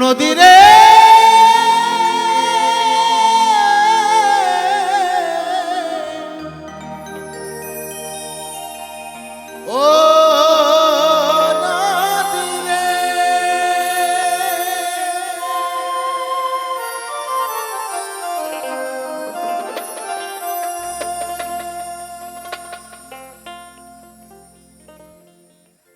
নদীরে। ও নদীরে।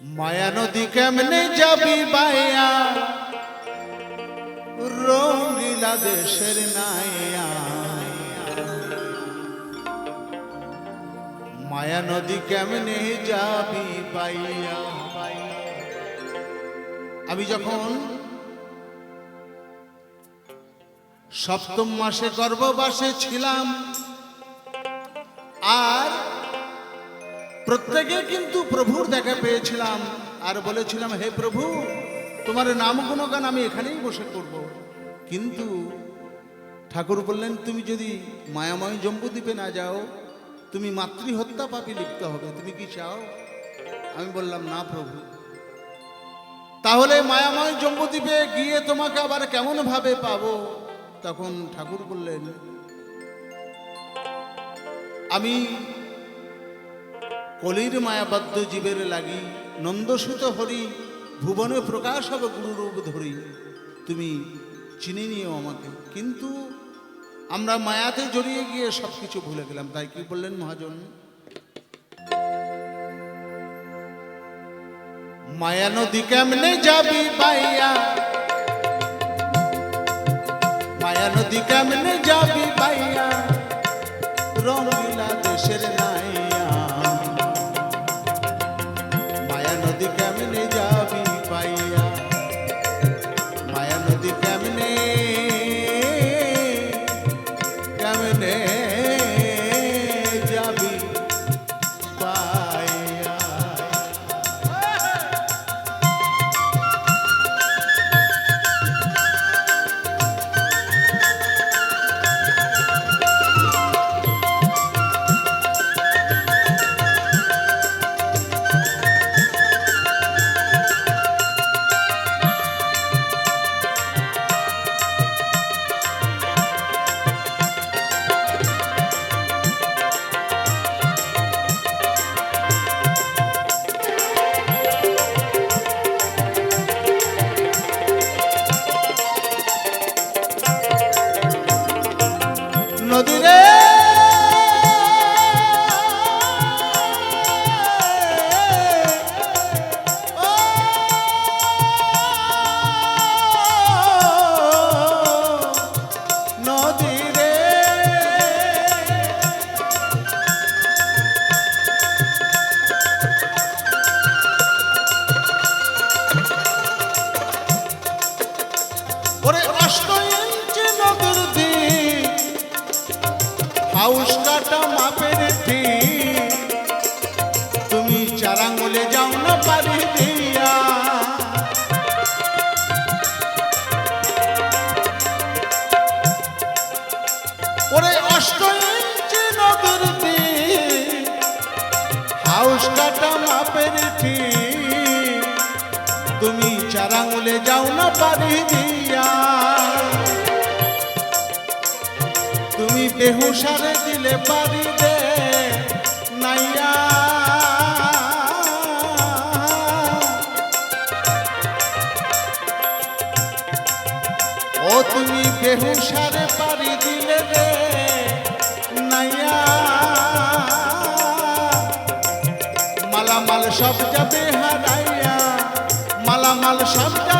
মায়া নদী কেমনে যাবি বাইয়া? রঙিলা দেশের নাইয়া মায়া নদী কেমনে যাবি বাইয়া আমি যখন সপ্তম মাসে গর্ভবাসে ছিলাম, আর প্রত্যেকে কিন্তু প্রভুর দেখা পেয়েছিলাম, আর বলেছিলাম, হে প্রভু, তোমার নাম গুণগান আমি এখানেই বসে করব। কিন্তু ঠাকুর বললেন, তুমি যদি মায়াময় জম্বুদ্বীপে না যাও, তুমি মাতৃহত্যা পাপি লিখতে হবে। তুমি কি চাও? আমি বললাম, না প্রভু। তাহলে মায়াময় জম্বুদ্বীপে গিয়ে তোমাকে আবার কেমন ভাবে পাবো? তখন ঠাকুর বললেন, আমি কলির মায়াবদ্ধ জীবের লাগি নন্দসূত হরি, ভুবনে প্রকাশ হবে গুরুরূপ ধরি। তুমি চিনে নিও আমাকে। কিন্তু আমরা মায়াতে জড়িয়ে গিয়ে সব কিছু ভুলে গেলাম। তাই কি বললেন মহাজন? মায়া নদী কেমনে যাবি বাইয়া? মায়া নদী কেমনে কেমনে হাউস কাটা মাপের ঠিক। তুমি চার আঙুলে যাও না পারি দিয়া। ওরে অষ্ট ইঞ্চি দিক হাউস কাটা মাপের ঠিক। তুমি চার যাও না পারি দিয়া। বেহুসারে দিলে পারি দে নাইয়া। ও তুমি বেহুসারে পারি দিলে রে। নাইয়া। মালামাল সব যাবে হারাইয়া। মালামাল সব যাবে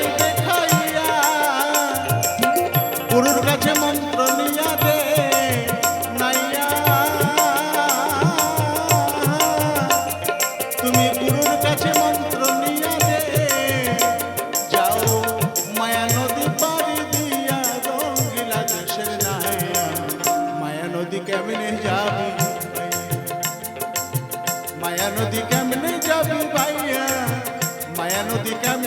minuti you hanno...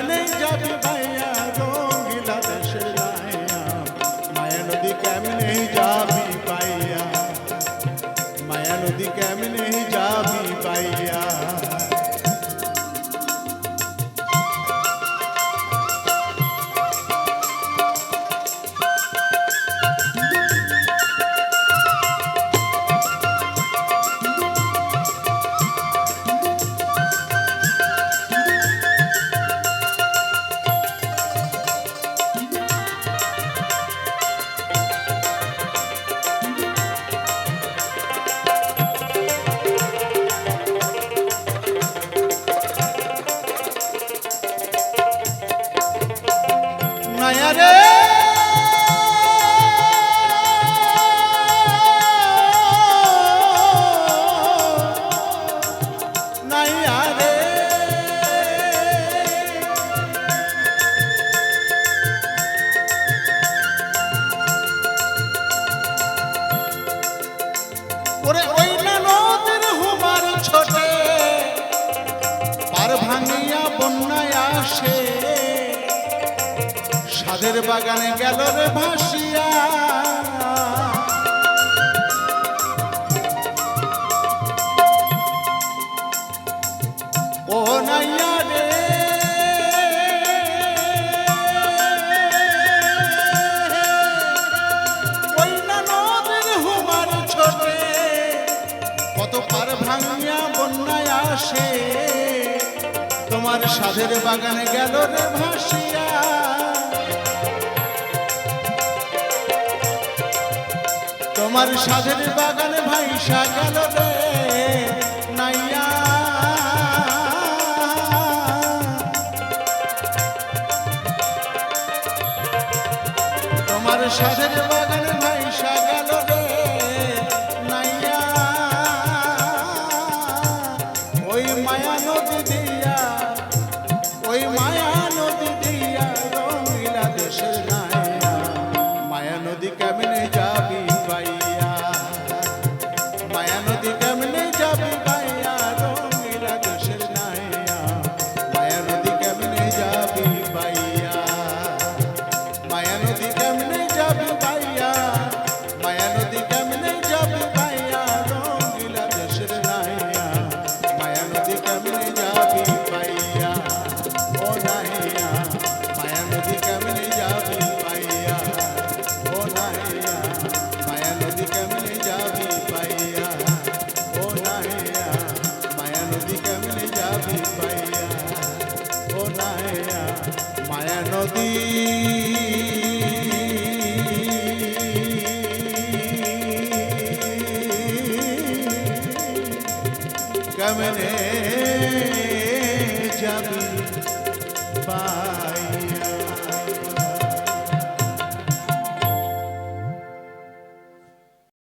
দ্বার ভাঙিয়া বন্যায় আসে। সাদের বাগানে গেল রে ভাসিয়া। সাধের বাগানে গেল রে ভাসিয়া। তোমার সাধের বাগানে ভাইসা গেল রে নাইয়া। তোমার সাধের বাগান Bye.